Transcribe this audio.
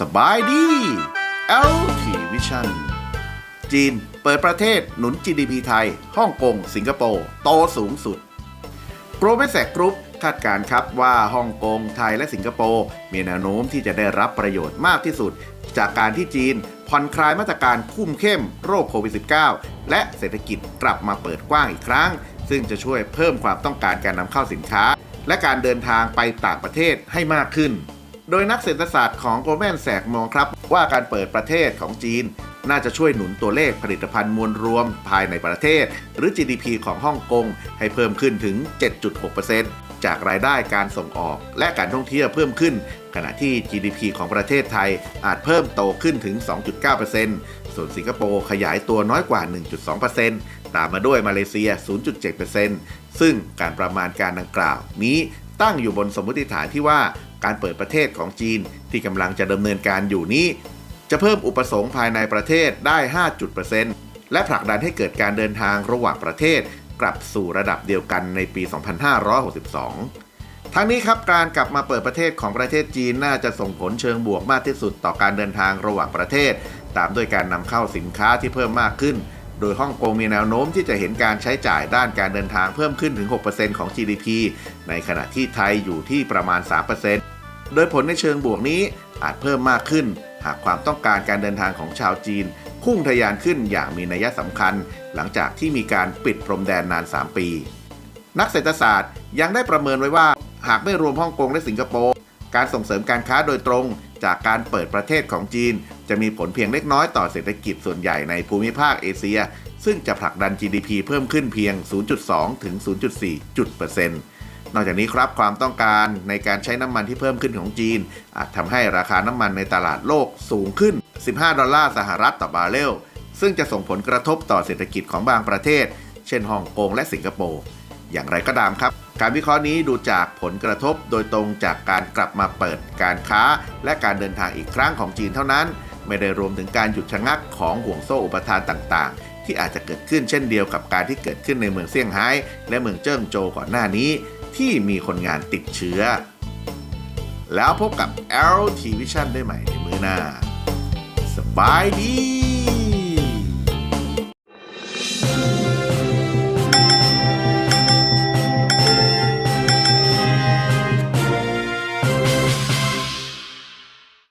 สบายดี LT Vision จีนเปิดประเทศหนุน GDP ไทย ฮ่องกง สิงคโปร์ โตสูงสุดโปรเมสแ c กรุ๊ป คาดการ์ครับว่าฮ่องกงไทยและสิงคโปร์มีแนวโน้มที่จะได้รับประโยชน์มากที่สุด จากการที่จีนผ่อนคลายมาตรการคุมเข้มโรคโควิด -19 และเศรษฐกิจกลับมาเปิดกว้างอีกครั้ง ซึ่งจะช่วยเพิ่มความต้องการการนำเข้าสินค้า และการเดินทางไปต่างประเทศให้มากขึ้น โดยนักเศรษฐศาสตร์ของโกลแมนแสกมองครับ ว่าการเปิดประเทศของจีน น่าจะช่วยหนุนตัวเลขผลิตภัณฑ์มวลรวมภายในประเทศ หรือ GDP ของฮ่องกงให้เพิ่มขึ้นถึง 7.6%จากรายได้การส่งออกและการท่องเที่ยวเพิ่มขึ้น ขณะที่ GDP ของประเทศไทยอาจเพิ่มโตขึ้นถึง 2.9%ส่วนสิงคโปร์ขยายตัวน้อยกว่า 1.2%ตามมาด้วยมาเลเซีย 0.7%ซึ่งการประมาณการดังกล่าวนี้ตั้งอยู่บนสมมติฐานที่ว่าการเปิดประเทศของจีนที่กำลังจะดำเนินการอยู่นี้ จะเพิ่มอุปสงค์ภายในประเทศได้5%และผลักดันให้เกิดการเดินทางระหว่างประเทศ กลับสู่ระดับเดียวกันในปี 2562 ทั้งนี้ครับการกลับมาเปิดประเทศของประเทศจีนน่าจะส่งผลเชิงบวกมากที่สุดต่อการเดินทางระหว่างประเทศ ตามด้วยการนำเข้าสินค้าที่เพิ่มมากขึ้น โดยฮ่องกงมีแนวโน้มที่จะเห็นการใช้จ่ายด้านการเดินทางเพิ่มขึ้นถึง 6%ของ GDP ในขณะที่ไทยอยู่ที่ประมาณ 3% โดยผลในเชิงบวกนี้อาจเพิ่มมากขึ้น หากความต้องการการเดินทางของชาวจีน พุ่งทะยานขึ้นอย่างมีนัยสำคัญ หลังจากที่มีการปิดพรมแดนนาน 3 ปี นักเศรษฐศาสตร์ยังได้ประเมินไว้ว่า หากไม่รวมฮ่องกงและสิงคโปร์การส่งเสริมการค้าโดยตรง จากการเปิดประเทศของจีน จะมีผลเพียงเล็กน้อยต่อเศรษฐกิจส่วนใหญ่ในภูมิภาคเอเชีย ซึ่งจะผลักดัน GDP เพิ่มขึ้นเพียง 0.2 ถึง 0.4 จุดเปอร์เซ็นต์ นอกจากนี้ครับความต้องการในการใช้น้ำมันที่เพิ่มขึ้นของจีน อาจทำให้ราคาน้ำมันในตลาดโลกสูงขึ้น 15 ดอลลาร์สหรัฐต่อบาร์เรล ซึ่งจะส่งผลกระทบต่อเศรษฐกิจของบางประเทศ เช่นฮ่องกงและสิงคโปร์อย่างไรก็ตามครับ การวิเคราะห์นี้ดูจากผลกระทบโดยตรงจากการกลับมาเปิดการค้า และการเดินทางอีกครั้งของจีนเท่านั้น ไม่ได้รวมถึงการหยุดชะงักของห่วงโซ่อุปทานต่างๆ ที่อาจจะเกิดขึ้นเช่นเดียวกับการที่เกิดขึ้นในเมืองเซี่ยงไฮ้และเมืองเจิ้งโจวก่อนหน้านี้ ที่มีคนงานติดเชื้อ แล้วพบกับ LT Vision ได้ใหม่ในมือหน้า สบายดี